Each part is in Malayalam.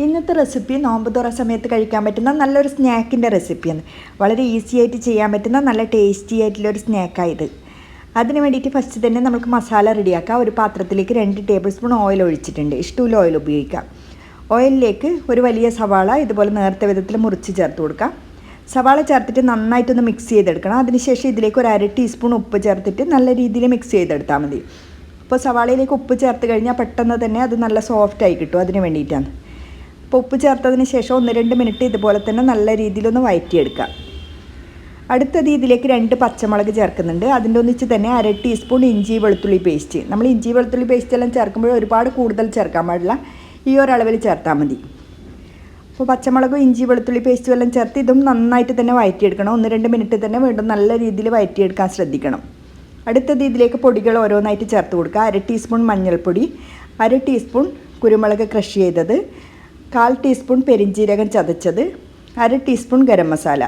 ഇന്നത്തെ റെസിപ്പി നോമ്പ് തുറ സമയത്ത് കഴിക്കാൻ പറ്റുന്ന നല്ലൊരു സ്നാക്കിന്റെ റെസിപ്പിയാണ്. വളരെ ഈസി ആയിട്ട് ചെയ്യാൻ പറ്റുന്ന നല്ല ടേസ്റ്റി ആയിട്ടുള്ളൊരു സ്നാക്കായത് അതിന് വേണ്ടിയിട്ട് ഫസ്റ്റ് തന്നെ നമുക്ക് മസാല റെഡിയാക്കാം. ഒരു പാത്രത്തിലേക്ക് രണ്ട് ടേബിൾ സ്പൂൺ ഓയിൽ ഒഴിച്ചിട്ടുണ്ട്. ഇഷ്ടമുള്ള ഓയിൽ ഉപയോഗിക്കാം. ഓയിലിലേക്ക് ഒരു വലിയ സവാള ഇതുപോലെ നേരത്തെ വിധത്തിൽ മുറിച്ച് ചേർത്ത് കൊടുക്കാം. സവാള ചേർത്തിട്ട് നന്നായിട്ടൊന്ന് മിക്സ് ചെയ്തെടുക്കണം. അതിനുശേഷം ഇതിലേക്ക് ഒരു അര ടീസ്പൂൺ ഉപ്പ് ചേർത്തിട്ട് നല്ല രീതിയിൽ മിക്സ് ചെയ്തെടുത്താൽ മതി. അപ്പോൾ സവാളയിലേക്ക് ഉപ്പ് ചേർത്ത് കഴിഞ്ഞാൽ പെട്ടെന്ന് തന്നെ അത് നല്ല സോഫ്റ്റായി കിട്ടും. അതിന് വേണ്ടിയിട്ടാണ്. അപ്പോൾ ഉപ്പ് ചേർത്തതിന് ശേഷം ഒന്ന് രണ്ട് മിനിറ്റ് ഇതുപോലെ തന്നെ നല്ല രീതിയിലൊന്ന് വഴറ്റിയെടുക്കാം അടുത്തത് ഇതിലേക്ക് രണ്ട് പച്ചമുളക് ചേർക്കുന്നുണ്ട്. അതിന്റെ ഒന്നിച്ച് തന്നെ അര ടീസ്പൂൺ ഇഞ്ചി വെളുത്തുള്ളി പേസ്റ്റ്. നമ്മൾ ഇഞ്ചി വെളുത്തുള്ളി പേസ്റ്റ് എല്ലാം ചേർക്കുമ്പോൾ ഒരുപാട് കൂടുതൽ ചേർക്കാൻ പാടില്ല. ഈ ഒരളവിൽ ചേർത്താൽ മതി. അപ്പോൾ പച്ചമുളകും ഇഞ്ചി വെളുത്തുള്ളി പേസ്റ്റും എല്ലാം ചേർത്ത് ഇതും നന്നായിട്ട് തന്നെ വഴറ്റിയെടുക്കണം ഒന്ന് രണ്ട് മിനിറ്റ് തന്നെ വീണ്ടും നല്ല രീതിയിൽ വഴറ്റിയെടുക്കാൻ ശ്രദ്ധിക്കണം. അടുത്തത് ഇതിലേക്ക് പൊടികൾ ഓരോന്നായിട്ട് ചേർത്ത് കൊടുക്കുക. അര ടീസ്പൂൺ മഞ്ഞൾപ്പൊടി അര ടീസ്പൂൺ കുരുമുളക് ക്രഷ് ചെയ്തത് കാൽ ടീസ്പൂൺ പെരിഞ്ജീരകം ചതച്ചത് അര ടീസ്പൂൺ ഗരം മസാല.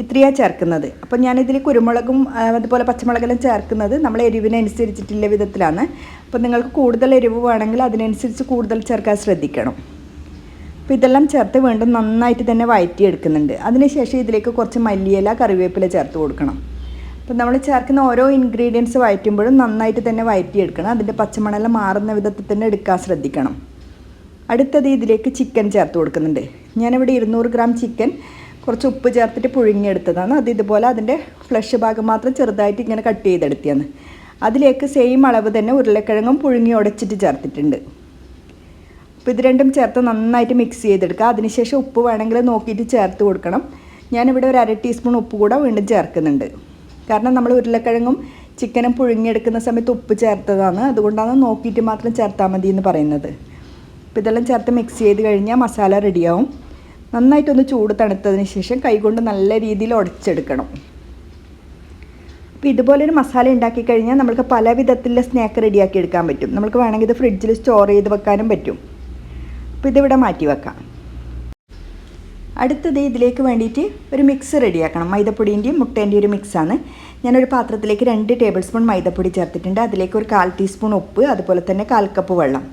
ഇത്രയാണ് ചേർക്കുന്നത്. അപ്പോൾ ഞാനിതിൽ കുരുമുളകും അതുപോലെ പച്ചമുളകെല്ലാം ചേർക്കുന്നത് നമ്മൾ എരിവിനനുസരിച്ചിട്ടുള്ള വിധത്തിലാണ്. അപ്പോൾ നിങ്ങൾക്ക് കൂടുതൽ എരിവ് വേണമെങ്കിൽ അതിനനുസരിച്ച് കൂടുതൽ ചേർക്കാൻ ശ്രദ്ധിക്കണം. അപ്പോൾ ഇതെല്ലാം ചേർത്ത് വീണ്ടും നന്നായിട്ട് തന്നെ വഴറ്റിയെടുക്കുന്നുണ്ട് അതിനുശേഷം ഇതിലേക്ക് കുറച്ച് മല്ലിയില കറിവേപ്പില ചേർത്ത് കൊടുക്കണം. അപ്പോൾ നമ്മൾ ചേർക്കുന്ന ഓരോ ഇൻഗ്രീഡിയൻസ് വഴറ്റുമ്പോഴും നന്നായിട്ട് തന്നെ വഴറ്റിയെടുക്കണം അതിന്റെ പച്ചമണെല്ലാം മാറുന്ന വിധത്തിൽ തന്നെ എടുക്കാൻ ശ്രദ്ധിക്കണം. അടുത്തത് ഇതിലേക്ക് ചിക്കൻ ചേർത്ത് കൊടുക്കുന്നുണ്ട്. ഞാനിവിടെ ഇരുന്നൂറ് ഗ്രാം ചിക്കൻ കുറച്ച് ഉപ്പ് ചേർത്തിട്ട് പുഴുങ്ങിയെടുത്തതാണ്. അത് ഇതുപോലെ അതിന്റെ ഫ്ലഷ് ഭാഗം മാത്രം ചെറുതായിട്ട് ഇങ്ങനെ കട്ട് ചെയ്തെടുത്തിയാണ് അതിലേക്ക് സെയിം അളവ് തന്നെ ഉരുളക്കിഴങ്ങും പുഴുങ്ങി ഉടച്ചിട്ട് ചേർത്തിട്ടുണ്ട്. അപ്പോൾ ഇത് രണ്ടും ചേർത്ത് നന്നായിട്ട് മിക്സ് ചെയ്തെടുക്കുക. അതിനുശേഷം ഉപ്പ് വേണമെങ്കിൽ നോക്കിയിട്ട് ചേർത്ത് കൊടുക്കണം. ഞാനിവിടെ ഒരു അര ടീസ്പൂൺ ഉപ്പ് കൂടെ വീണ്ടും ചേർക്കുന്നുണ്ട്. കാരണം നമ്മൾ ഉരുളക്കിഴങ്ങും ചിക്കനും പുഴുങ്ങിയെടുക്കുന്ന സമയത്ത് ഉപ്പ് ചേർത്തതാണ്. അതുകൊണ്ടാണ് നോക്കിയിട്ട് മാത്രം ചേർത്താൽ മതി എന്ന് പറയുന്നത്. അപ്പോൾ ഇതെല്ലാം ചേർത്ത് മിക്സ് ചെയ്ത് കഴിഞ്ഞാൽ മസാല റെഡിയാവും നന്നായിട്ടൊന്ന് ചൂട് തണുത്തതിന് ശേഷം കൈകൊണ്ട് നല്ല രീതിയിൽ ഉടച്ചെടുക്കണം അപ്പോൾ ഇതുപോലൊരു മസാല ഉണ്ടാക്കി കഴിഞ്ഞാൽ നമുക്ക് പല വിധത്തിലുള്ള സ്നാക്ക് റെഡിയാക്കി എടുക്കാൻ പറ്റും. നമുക്ക് വേണമെങ്കിൽ ഇത് ഫ്രിഡ്ജിൽ സ്റ്റോർ ചെയ്ത് വെക്കാനും പറ്റും. അപ്പോൾ ഇതിവിടെ മാറ്റി വെക്കാം. അടുത്തത് ഇതിലേക്ക് വേണ്ടിയിട്ട് ഒരു മിക്സ് റെഡിയാക്കണം മൈദപ്പൊടിന്റെയും മുട്ടേന്റെയും ഒരു മിക്സാണ് ഞാനൊരു പാത്രത്തിലേക്ക് രണ്ട് ടേബിൾ സ്പൂൺ മൈദപ്പൊടി ചേർത്തിട്ടുണ്ട്. അതിലേക്ക് ഒരു കാൽ ടീസ്പൂൺ ഉപ്പ് അതുപോലെ തന്നെ കാൽ കപ്പ് വെള്ളം.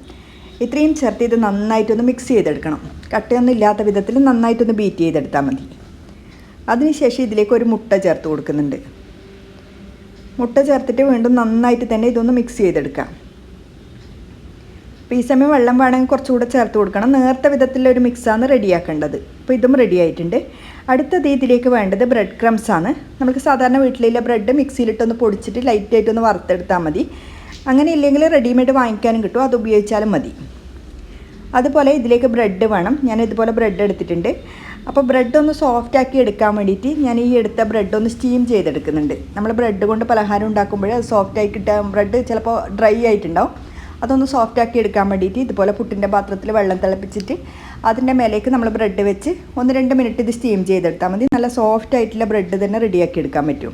ഇത്രയും ചേർത്ത് ഇത് നന്നായിട്ടൊന്ന് മിക്സ് ചെയ്തെടുക്കണം. കട്ടയൊന്നും ഇല്ലാത്ത വിധത്തിൽ നന്നായിട്ടൊന്ന് ബീറ്റ് ചെയ്തെടുത്താൽ മതി. അതിനുശേഷം ഇതിലേക്ക് ഒരു മുട്ട ചേർത്ത് കൊടുക്കുന്നുണ്ട്. മുട്ട ചേർത്തിട്ട് വീണ്ടും നന്നായിട്ട് തന്നെ ഇതൊന്ന് മിക്സ് ചെയ്തെടുക്കാം. അപ്പോൾ ഈ സമയം വെള്ളം വേണമെങ്കിൽ കുറച്ചുകൂടെ ചേർത്ത് കൊടുക്കണം. നേർത്ത വിധത്തിലൊരു മിക്സാണ് റെഡിയാക്കേണ്ടത്. അപ്പോൾ ഇതും റെഡി ആയിട്ടുണ്ട്. അടുത്തത് ഇതിലേക്ക് വേണ്ടത് ബ്രെഡ് ക്രംസ് ആണ്. നമുക്ക് സാധാരണ വീട്ടിലുള്ള ബ്രെഡ് മിക്സിയിലിട്ടൊന്ന് പൊടിച്ചിട്ട് ലൈറ്റായിട്ടൊന്ന് വറുത്തെടുത്താൽ മതി. അങ്ങനെ ഇല്ലെങ്കിൽ റെഡിമെയ്ഡ് വാങ്ങിക്കാനും കിട്ടും. അത് ഉപയോഗിച്ചാലും മതി. അതുപോലെ ഇതിലേക്ക് ബ്രെഡ് വേണം. ഞാൻ ഇതുപോലെ ബ്രെഡ് എടുത്തിട്ടുണ്ട്. അപ്പോൾ ബ്രെഡ് ഒന്ന് സോഫ്റ്റ് ആക്കി എടുക്കാൻ വേണ്ടിയിട്ട് ഞാൻ ഈ എടുത്ത ബ്രെഡ് ഒന്ന് സ്റ്റീം ചെയ്തെടുക്കുന്നുണ്ട്. നമ്മൾ ബ്രെഡ് കൊണ്ട് പലഹാരം ഉണ്ടാക്കുമ്പോൾ അത് സോഫ്റ്റ് ആയി കിട്ടാൻ ബ്രെഡ് ചിലപ്പോൾ ഡ്രൈ ആയിട്ടുണ്ടാവും. അതൊന്ന് സോഫ്റ്റ് ആക്കി എടുക്കാൻ വേണ്ടിയിട്ട് ഇതുപോലെ പുട്ടിന്റെ പാത്രത്തിൽ വെള്ളം തിളപ്പിച്ചിട്ട് അതിന്റെ മേലേക്ക് നമ്മൾ ബ്രെഡ് വെച്ച് ഒന്ന് രണ്ട് മിനിറ്റ് ഇത് സ്റ്റീം ചെയ്തെടുത്താൽ മതി. നല്ല സോഫ്റ്റ് ആയിട്ടുള്ള ബ്രെഡ് തന്നെ റെഡിയാക്കി എടുക്കാൻ പറ്റും.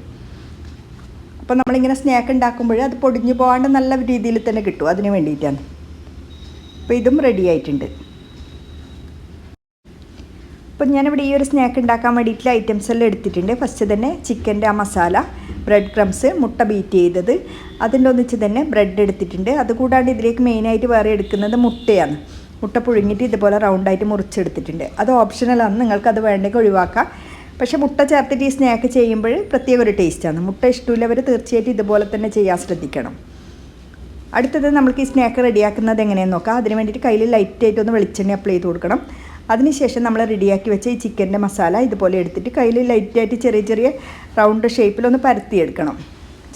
അപ്പോൾ നമ്മളിങ്ങനെ സ്നാക്ക് ഉണ്ടാക്കുമ്പോൾ അത് പൊടിഞ്ഞു പോകാണ്ട് നല്ല രീതിയിൽ തന്നെ കിട്ടും. അതിന് വേണ്ടിയിട്ടാണ്. അപ്പോൾ ഇതും റെഡി ആയിട്ടുണ്ട്. അപ്പം ഞാനിവിടെ ഈ ഒരു സ്നാക്ക് ഉണ്ടാക്കാൻ വേണ്ടിയിട്ടുള്ള ഐറ്റംസ് എല്ലാം എടുത്തിട്ടുണ്ട്. ഫസ്റ്റ് തന്നെ ചിക്കന്റെ ആ മസാല ബ്രെഡ് ക്രംസ് മുട്ട ബീറ്റ് ചെയ്തത്. അതിന്റെ ഒന്നിച്ച് തന്നെ ബ്രെഡ് എടുത്തിട്ടുണ്ട്. അതുകൂടാണ്ട് ഇതിലേക്ക് മെയിനായിട്ട് വേറെ എടുക്കുന്നത് മുട്ടയാണ്. മുട്ട പുഴുങ്ങിയിട്ട് ഇതുപോലെ റൗണ്ടായിട്ട് മുറിച്ചെടുത്തിട്ടുണ്ട്. അത് ഓപ്ഷണലാണ് നിങ്ങൾക്ക് അത് വേണ്ടെങ്കിൽ ഒഴിവാക്കാം. പക്ഷേ മുട്ട ചേർത്തിട്ട് ഈ സ്നാക്ക് ചെയ്യുമ്പോൾ പ്രത്യേക ഒരു ടേസ്റ്റാണ് മുട്ട ഇഷ്ടമില്ലവർ തീർച്ചയായിട്ടും ഇതുപോലെ തന്നെ ചെയ്യാൻ ശ്രദ്ധിക്കണം. അടുത്തത് നമുക്ക് ഈ സ്നാക്ക് റെഡിയാക്കുന്നത് എങ്ങനെയെന്ന് നോക്കാം. അതിന് വേണ്ടിയിട്ട് കയ്യിൽ ലൈറ്റായിട്ട് ഒന്ന് വെളിച്ചെണ്ണ അപ്ലൈ ചെയ്ത് കൊടുക്കണം. അതിനുശേഷം നമ്മൾ റെഡിയാക്കി വെച്ച ഈ ചിക്കന്റെ മസാല ഇതുപോലെ എടുത്തിട്ട് കയ്യിൽ ലൈറ്റായിട്ട് ചെറിയ ചെറിയ റൗണ്ട് ഷേപ്പിലൊന്ന് പരത്തിയെടുക്കണം.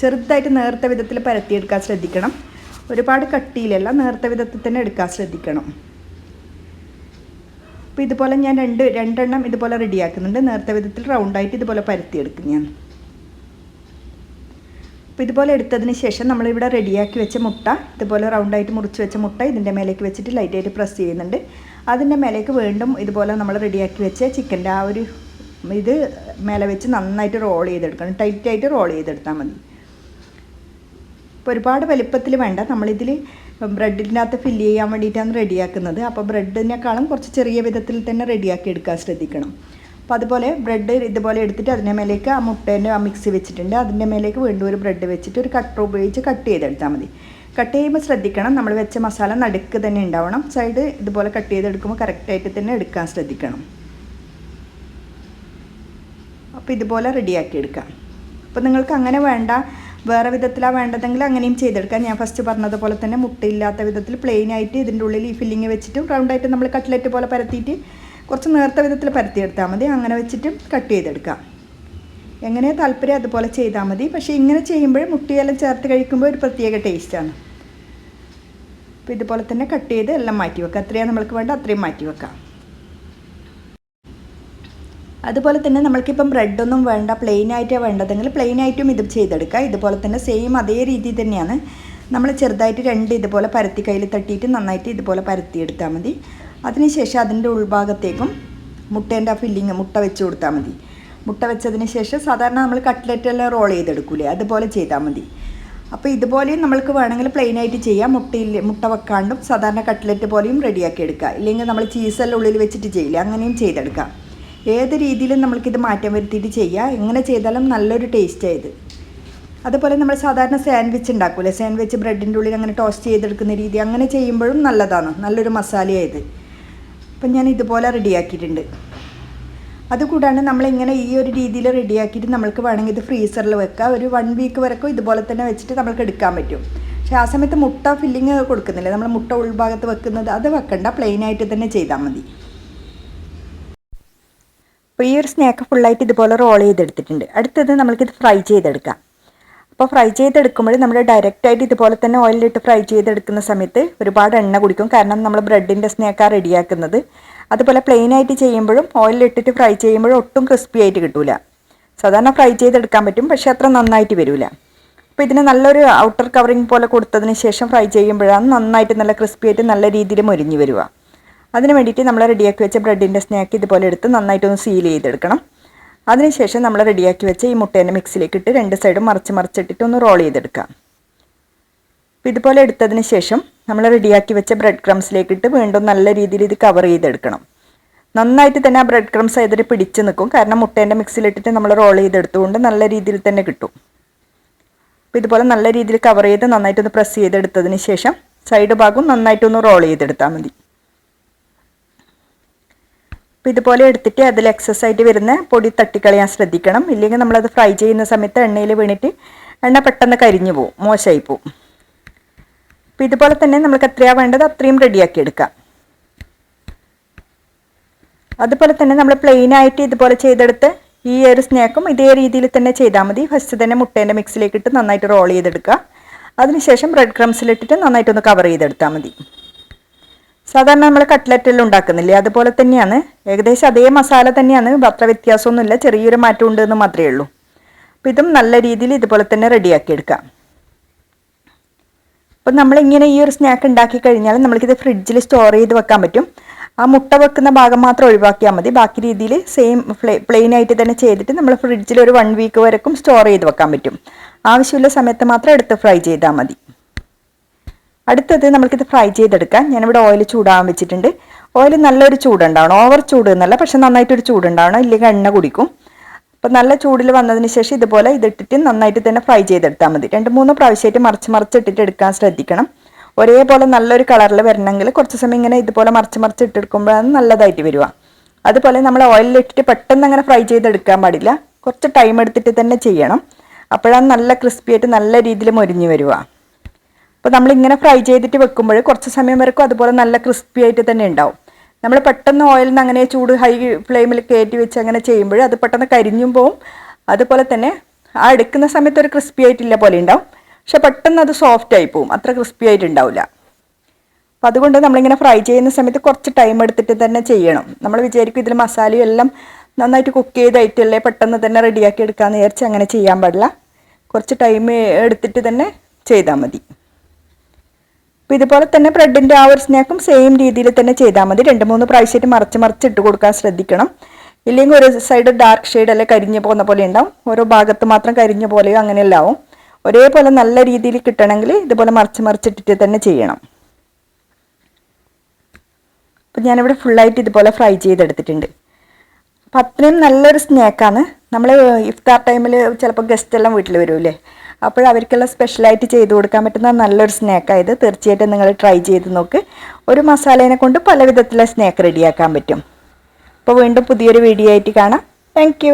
ചെറുതായിട്ട് നേർത്ത വിധത്തിൽ പരത്തിയെടുക്കാൻ ശ്രദ്ധിക്കണം. ഒരുപാട് കട്ടിയിലല്ല നേർത്ത വിധത്തിൽ തന്നെ എടുക്കാൻ ശ്രദ്ധിക്കണം. അപ്പോൾ ഇതുപോലെ ഞാൻ രണ്ട് രണ്ടെണ്ണം ഇതുപോലെ റെഡിയാക്കുന്നുണ്ട് നേരത്തെ വിധത്തിൽ റൗണ്ടായിട്ട് ഇതുപോലെ പരത്തിയെടുക്കും ഞാൻ അപ്പോൾ ഇതുപോലെ എടുത്തതിന് ശേഷം നമ്മളിവിടെ റെഡിയാക്കി വെച്ച മുട്ട ഇതുപോലെ റൗണ്ടായിട്ട് മുറിച്ച് വെച്ച മുട്ട ഇതിന്റെ മേലേക്ക് വെച്ചിട്ട് ലൈറ്റായിട്ട് പ്രസ് ചെയ്യുന്നുണ്ട്. അതിന്റെ മേലേക്ക് വീണ്ടും ഇതുപോലെ നമ്മൾ റെഡിയാക്കി വെച്ച ചിക്കന്റെ ആ ഒരു ഇത് മേലെ വെച്ച് നന്നായിട്ട് റോൾ ചെയ്തെടുക്കണം. ടൈറ്റായിട്ട് റോൾ ചെയ്തെടുത്താൽ മതി. ഇപ്പോൾ ഒരുപാട് വലിപ്പത്തിൽ വേണ്ട. നമ്മളിതിൽ ബ്രെഡിന്റെ ബ്രെഡിനകത്ത് ഫില്ല് ചെയ്യാൻ വേണ്ടിയിട്ടാണ് റെഡിയാക്കുന്നത്. അപ്പോൾ ബ്രെഡിനേക്കാളും കുറച്ച് ചെറിയ വിധത്തിൽ തന്നെ റെഡിയാക്കി എടുക്കാൻ ശ്രദ്ധിക്കണം. അപ്പോൾ അതുപോലെ ബ്രെഡ് ഇതുപോലെ എടുത്തിട്ട് അതിന്റെ മേലേക്ക് ആ മുട്ടേന്റെ ആ മിക്സി വെച്ചിട്ടുണ്ട്. അതിന്റെ മേലേക്ക് വീണ്ടും ഒരു ബ്രെഡ് വെച്ചിട്ട് ഒരു കട്ടർ ഉപയോഗിച്ച് കട്ട് ചെയ്തെടുത്താൽ മതി. കട്ട് ചെയ്യുമ്പോൾ ശ്രദ്ധിക്കണം നമ്മൾ വെച്ച മസാല നടുക്ക് തന്നെ ഉണ്ടാവണം. സൈഡ് ഇതുപോലെ കട്ട് ചെയ്തെടുക്കുമ്പോൾ കറക്റ്റായിട്ട് തന്നെ എടുക്കാൻ ശ്രദ്ധിക്കണം. അപ്പോൾ ഇതുപോലെ റെഡിയാക്കി എടുക്കാം. അപ്പോൾ നിങ്ങൾക്ക് അങ്ങനെ വേണ്ട വേറെ വിധത്തിലാണ് വേണ്ടതെങ്കിൽ അങ്ങനെയും ചെയ്തെടുക്കാം. ഞാൻ ഫസ്റ്റ് പറഞ്ഞതുപോലെ തന്നെ മുട്ടയില്ലാത്ത വിധത്തിൽ പ്ലെയിൻ ആയിട്ട് ഇതിന്റെ ഉള്ളിൽ ഈ ഫില്ലിങ് വെച്ചിട്ട് റൗണ്ടായിട്ട് നമ്മൾ കട്ട്ലറ്റ് പോലെ പരത്തിയിട്ട് കുറച്ച് നേർത്ത വിധത്തിൽ പരത്തിയെടുത്താൽ മതി. അങ്ങനെ വെച്ചിട്ട് കട്ട് ചെയ്തെടുക്കാം. എങ്ങനെ താല്പര്യം അതുപോലെ ചെയ്താൽ മതി. പക്ഷേ ഇങ്ങനെ ചെയ്യുമ്പോൾ മുട്ടയെല്ലാം ചേർത്ത് കഴിക്കുമ്പോൾ ഒരു പ്രത്യേക ടേസ്റ്റാണ് അപ്പോൾ ഇതുപോലെ തന്നെ കട്ട് ചെയ്ത് എല്ലാം മാറ്റി വെക്കാം. അത്രയാണ് നമ്മൾക്ക് വേണ്ട അത്രയും മാറ്റി വെക്കാം. അതുപോലെ തന്നെ നമ്മൾക്കിപ്പം ബ്രെഡൊന്നും വേണ്ട പ്ലെയിൻ ആയിട്ടാണ് വേണ്ടതെങ്കിൽ പ്ലെയിൻ ആയിട്ടും ഇത് ചെയ്തെടുക്കുക. ഇതുപോലെ തന്നെ സെയിം അതേ രീതി തന്നെയാണ്. നമ്മൾ ചെറുതായിട്ട് രണ്ട് ഇതുപോലെ പരത്തി കയ്യിൽ തട്ടിയിട്ട് നന്നായിട്ട് ഇതുപോലെ പരത്തിയെടുത്താൽ മതി. അതിനുശേഷം അതിന്റെ ഉൾഭാഗത്തേക്കും മുട്ടേന്റെ ആ ഫില്ലിങ് മുട്ട വെച്ച് കൊടുത്താൽ മതി. മുട്ട വെച്ചതിന് ശേഷം സാധാരണ നമ്മൾ കട്ട്ലറ്റ് എല്ലാം റോൾ ചെയ്തെടുക്കൂലേ അതുപോലെ ചെയ്താൽ മതി. അപ്പോൾ ഇതുപോലെയും നമ്മൾക്ക് വേണമെങ്കിൽ പ്ലെയിൻ ആയിട്ട് ചെയ്യാം. മുട്ടയിൽ മുട്ട വെക്കാണ്ടും സാധാരണ കട്ട്ലറ്റ് പോലെയും റെഡിയാക്കി എടുക്കുക. ഇല്ലെങ്കിൽ നമ്മൾ ചീസെല്ലാം ഉള്ളിൽ വെച്ചിട്ട് ചെയ്യില്ല അങ്ങനെയും ചെയ്തെടുക്കാം ഏത് രീതിയിലും നമ്മൾക്കിത് മാറ്റം വരുത്തിയിട്ട് ചെയ്യാം. എങ്ങനെ ചെയ്താലും നല്ലൊരു ടേസ്റ്റാണ് ഇത്. അതുപോലെ നമ്മൾ സാധാരണ സാൻഡ്വിച്ച് ഉണ്ടാക്കൂലേ? സാൻഡ്വിച്ച് ബ്രെഡിന്റെ ഉള്ളിൽ അങ്ങനെ ടോസ്റ്റ് ചെയ്തെടുക്കുന്ന രീതി അങ്ങനെ ചെയ്യുമ്പോഴും നല്ലതാണ്. നല്ലൊരു മസാലയായത് അപ്പം ഞാൻ ഇതുപോലെ റെഡിയാക്കിയിട്ടുണ്ട് അതുകൂടാണ്ട് നമ്മളിങ്ങനെ ഈ ഒരു രീതിയിൽ റെഡിയാക്കിയിട്ട് നമ്മൾക്ക് വേണമെങ്കിൽ ഇത് ഫ്രീസറിൽ വെക്കുക ഒരു വൺ വീക്ക് വരെക്കും ഇതുപോലെ തന്നെ വെച്ചിട്ട് നമുക്ക് എടുക്കാൻ പറ്റും. പക്ഷേ ആ സമയത്ത് മുട്ട ഫില്ലിങ് കൊടുക്കുന്നില്ല? നമ്മൾ മുട്ട ഉൾഭാഗത്ത് വെക്കുന്നത് അത് വെക്കണ്ട. പ്ലെയിനായിട്ട് തന്നെ ചെയ്താൽ മതി. അപ്പോൾ ഈ ഒരു സ്നാക്ക് ഫുള്ളായിട്ട് ഇതുപോലെ റോൾ ചെയ്തെടുത്തിട്ടുണ്ട്. അടുത്തത് നമ്മൾക്കിത് ഫ്രൈ ചെയ്തെടുക്കാം. അപ്പോൾ ഫ്രൈ ചെയ്തെടുക്കുമ്പോൾ നമ്മൾ ഡയറക്റ്റായിട്ട് ഇതുപോലെ തന്നെ ഓയിലിട്ട് ഫ്രൈ ചെയ്തെടുക്കുന്ന സമയത്ത് ഒരുപാട് എണ്ണ കുടിക്കും. കാരണം നമ്മൾ ബ്രെഡിന്റെ സ്നാക്കാണ് റെഡിയാക്കുന്നത് അതുപോലെ പ്ലെയിൻ ആയിട്ട് ചെയ്യുമ്പോഴും ഓയിലിട്ടിട്ട് ഫ്രൈ ചെയ്യുമ്പോഴും ഒട്ടും ക്രിസ്പി ആയിട്ട് കിട്ടില്ല സാധാരണ ഫ്രൈ ചെയ്തെടുക്കാൻ പറ്റും പക്ഷേ അത്ര നന്നായിട്ട് വരില്ല അപ്പോൾ ഇതിന് നല്ലൊരു ഔട്ടർ കവറിങ് പോലെ കൊടുത്തതിന് ശേഷം ഫ്രൈ ചെയ്യുമ്പോഴാണ് നന്നായിട്ട് നല്ല ക്രിസ്പി ആയിട്ട് നല്ല രീതിയിൽ മൊരിഞ്ഞ് വരിക. അതിന് വേണ്ടിയിട്ട് നമ്മൾ റെഡിയാക്കി വെച്ച ബ്രെഡിന്റെ സ്നാക്ക് ഇതുപോലെ എടുത്ത് നന്നായിട്ടൊന്ന് സീൽ ചെയ്തെടുക്കണം. അതിനുശേഷം നമ്മൾ റെഡിയാക്കി വെച്ച ഈ മുട്ടേന്റെ മിക്സിലേക്ക് ഇട്ട് രണ്ട് സൈഡും മറിച്ച് മറിച്ചിട്ടിട്ട് ഒന്ന് റോൾ ചെയ്തെടുക്കാം. അപ്പോൾ ഇതുപോലെ എടുത്തതിന് ശേഷം നമ്മൾ റെഡിയാക്കി വെച്ച ബ്രെഡ് ക്രംസിലേക്ക് ഇട്ട് വീണ്ടും നല്ല രീതിയിൽ ഇത് കവർ ചെയ്തെടുക്കണം. നന്നായിട്ട് തന്നെ ആ ബ്രെഡ് ക്രംസ് അതിൽ പിടിച്ച് നിൽക്കും. കാരണം മുട്ടേന്റെ മിക്സിയിലിട്ടിട്ട് നമ്മൾ റോൾ ചെയ്തെടുത്തുകൊണ്ട് നല്ല രീതിയിൽ തന്നെ കിട്ടും. അപ്പോൾ ഇതുപോലെ നല്ല രീതിയിൽ കവർ ചെയ്ത് നന്നായിട്ടൊന്ന് പ്രസ് ചെയ്തെടുത്തതിന് ശേഷം സൈഡ് ഭാഗം നന്നായിട്ടൊന്ന് റോൾ ചെയ്തെടുത്താൽ മതി. അപ്പോൾ ഇതുപോലെ എടുത്തിട്ട് അതിൽ എക്സസ് ആയിട്ട് വരുന്ന പൊടി തട്ടിക്കളയാൻ ശ്രദ്ധിക്കണം. ഇല്ലെങ്കിൽ നമ്മളത് ഫ്രൈ ചെയ്യുന്ന സമയത്ത് എണ്ണയിൽ വീണിട്ട് എണ്ണ പെട്ടെന്ന് കരിഞ്ഞു പോവും മോശമായി പോവും. അപ്പോൾ ഇതുപോലെ തന്നെ നമുക്ക് എത്രയാണ് വേണ്ടത് അത്രയും റെഡിയാക്കി എടുക്കാം. അതുപോലെ തന്നെ നമ്മൾ പ്ലെയിൻ ആയിട്ട് ഇതുപോലെ ചെയ്തെടുത്ത് ഈ ഒരു സ്നാക്കും ഇതേ രീതിയിൽ തന്നെ ചെയ്താൽ മതി. ഫസ്റ്റ് തന്നെ മുട്ടേന്റെ മിക്സിലേക്ക് ഇട്ട് നന്നായിട്ട് റോൾ ചെയ്തെടുക്കുക. അതിനുശേഷം ബ്രെഡ് ക്രംസിലിട്ടിട്ട് നന്നായിട്ടൊന്ന് കവർ ചെയ്തെടുത്താൽ മതി. സാധാരണ നമ്മൾ കട്ട്ലറ്റെല്ലാം ഉണ്ടാക്കുന്നില്ലേ? അതുപോലെ തന്നെയാണ്. ഏകദേശം അതേ മസാല തന്നെയാണ്. അത്ര വ്യത്യാസമൊന്നുമില്ല. ചെറിയൊരു മാറ്റം ഉണ്ട് എന്ന് മാത്രമേ ഉള്ളൂ. അപ്പം ഇതും നല്ല രീതിയിൽ ഇതുപോലെ തന്നെ റെഡിയാക്കി എടുക്കാം അപ്പം നമ്മളിങ്ങനെ ഈ ഒരു സ്നാക്ക് ഉണ്ടാക്കി കഴിഞ്ഞാൽ നമ്മൾക്കിത് ഫ്രിഡ്ജിൽ സ്റ്റോർ ചെയ്ത് വെക്കാൻ പറ്റും. ആ മുട്ട വെക്കുന്ന ഭാഗം മാത്രം ഒഴിവാക്കിയാൽ മതി. ബാക്കി രീതിയിൽ സെയിം പ്ലെയിൻ ആയിട്ട് തന്നെ ചെയ്തിട്ട് നമ്മൾ ഫ്രിഡ്ജിൽ ഒരു വൺ വീക്ക് വരെക്കും സ്റ്റോർ ചെയ്ത് വെക്കാൻ പറ്റും. ആവശ്യമുള്ള സമയത്ത് മാത്രം എടുത്ത് ഫ്രൈ ചെയ്താൽ മതി. അടുത്തത് നമുക്കിത് ഫ്രൈ ചെയ്തെടുക്കാം. ഞാനിവിടെ ഓയിൽ ചൂടാവാൻ വെച്ചിട്ടുണ്ട്. ഓയിൽ നല്ലൊരു ചൂടുണ്ടാവണം. ഓവർ ചൂട് എന്നല്ല പക്ഷെ നന്നായിട്ടൊരു ചൂടുണ്ടാവണം. ഇല്ലെങ്കിൽ എണ്ണ കുടിക്കും. അപ്പം നല്ല ചൂടിൽ വന്നതിന് ശേഷം ഇതുപോലെ ഇതിട്ടിട്ട് നന്നായിട്ട് തന്നെ ഫ്രൈ ചെയ്തെടുത്താൽ മതി. രണ്ട് മൂന്ന് പ്രാവശ്യമായിട്ട് മറിച്ച് മറിച്ചിട്ടിട്ട് എടുക്കാൻ ശ്രദ്ധിക്കണം. ഒരേപോലെ നല്ലൊരു കളറിൽ വരണമെങ്കിൽ കുറച്ച് സമയം ഇങ്ങനെ ഇതുപോലെ മറിച്ച് മറിച്ച് ഇട്ടെടുക്കുമ്പോഴാണ് നല്ലതായിട്ട് വരിക. അതുപോലെ നമ്മൾ ഓയിലിൽ ഇട്ടിട്ട് പെട്ടെന്ന് അങ്ങനെ ഫ്രൈ ചെയ്തെടുക്കാൻ പാടില്ല. കുറച്ച് ടൈം എടുത്തിട്ട് തന്നെ ചെയ്യണം. അപ്പോഴാണ് നല്ല ക്രിസ്പി ആയിട്ട് നല്ല രീതിയിൽ മൊരിഞ്ഞ് വരിക അപ്പോൾ നമ്മളിങ്ങനെ ഫ്രൈ ചെയ്തിട്ട് വെക്കുമ്പോൾ കുറച്ച് സമയം വരെക്കും അതുപോലെ നല്ല ക്രിസ്പി ആയിട്ട് തന്നെ ഉണ്ടാവും നമ്മൾ പെട്ടെന്ന് ഓയിലിൽ നിന്ന് അങ്ങനെ ചൂട് ഹൈ ഫ്ലെയിമിൽ കയറ്റി വെച്ച് അങ്ങനെ ചെയ്യുമ്പോൾ അത് പെട്ടെന്ന് കരിഞ്ഞും പോവും. അതുപോലെ തന്നെ ആ എടുക്കുന്ന സമയത്ത് ഒരു ക്രിസ്പി ആയിട്ടില്ല പോലെ ഉണ്ടാവും പക്ഷെ പെട്ടെന്ന് അത് സോഫ്റ്റ് ആയി പോവും. അത്ര ക്രിസ്പി ആയിട്ട് ഉണ്ടാവില്ല അപ്പോൾ അതുകൊണ്ട് നമ്മളിങ്ങനെ ഫ്രൈ ചെയ്യുന്ന സമയത്ത് കുറച്ച് ടൈം എടുത്തിട്ട് തന്നെ ചെയ്യണം. നമ്മൾ വിചാരിക്കും ഇതിൽ മസാലയും എല്ലാം നന്നായിട്ട് കുക്ക് ചെയ്തായിട്ടല്ലേ പെട്ടെന്ന് തന്നെ റെഡിയാക്കി എടുക്കാമെന്ന് വിചാരിച്ച് അങ്ങനെ ചെയ്യാൻ പാടില്ല. കുറച്ച് ടൈം എടുത്തിട്ട് തന്നെ ചെയ്താൽ മതി. അപ്പോൾ ഇതുപോലെ തന്നെ ബ്രെഡിന്റെ ആ ഒരു സ്നാക്കും സെയിം രീതിയിൽ തന്നെ ചെയ്താൽ മതി. രണ്ട് മൂന്ന് പ്രാവശ്യമായിട്ട് മറിച്ച് മറിച്ച് ഇട്ട് കൊടുക്കാൻ ശ്രദ്ധിക്കണം. ഇല്ലെങ്കിൽ ഒരു സൈഡ് ഡാർക്ക് ഷെയ്ഡ് അല്ലെ കരിഞ്ഞു പോകുന്ന പോലെ ഉണ്ടാവും. ഓരോ ഭാഗത്ത് മാത്രം കരിഞ്ഞ പോലെയോ അങ്ങനെയല്ല ആവും. ഒരേപോലെ നല്ല രീതിയിൽ കിട്ടണമെങ്കിൽ ഇതുപോലെ മറിച്ച് മറിച്ചിട്ടിട്ട് തന്നെ ചെയ്യണം. അപ്പം ഞാനിവിടെ ഫുള്ളായിട്ട് ഇതുപോലെ ഫ്രൈ ചെയ്തെടുത്തിട്ടുണ്ട്. അപ്പം അത്രയും നല്ലൊരു സ്നാക്കാണ് നമ്മൾ ഇഫ്താർ ടൈമിൽ ചിലപ്പോൾ ഗസ്റ്റ് എല്ലാം വീട്ടിൽ വരുമല്ലേ അപ്പോൾ അവർക്കുള്ള സ്പെഷ്യലായിട്ട് ചെയ്ത് കൊടുക്കാൻ പറ്റുന്ന നല്ലൊരു സ്നാക്കായത് തീർച്ചയായിട്ടും നിങ്ങൾ ട്രൈ ചെയ്ത് നോക്ക്. ഒരു മസാലേനെ കൊണ്ട് പല വിധത്തിലുള്ള സ്നാക്ക് റെഡിയാക്കാൻ പറ്റും. അപ്പോൾ വീണ്ടും പുതിയൊരു വീഡിയോ ആയിട്ട് കാണാം. താങ്ക്